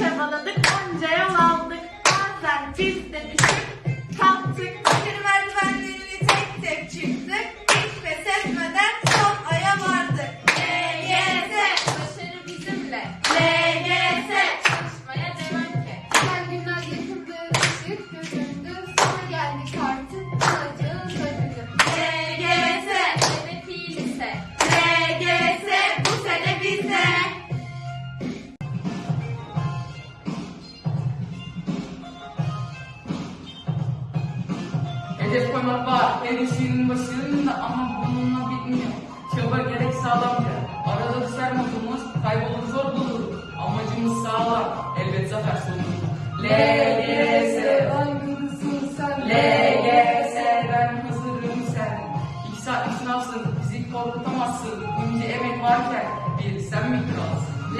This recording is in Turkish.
çabaladık, onca yol aldık. Bazen biz de düşüp kalktık. Bir merdivenlerini tek tek çıktık. Hiç pes etmeden son aya vardık. LYS, başarı bizimle. LYS. Hedef koymak var her işin başında ama bununla bitmiyor. Çaba gerek sağlamca. Arada düşer modumuz kaybolur zor buluruz. Amacımız sağlar elbet zafer sonunda. LGS Aygınsın sen. LGS ben hazırım sen. İki saatlik sınavsın bizi korkutamazsın. Bunca emek varken bir sen mi kralsın?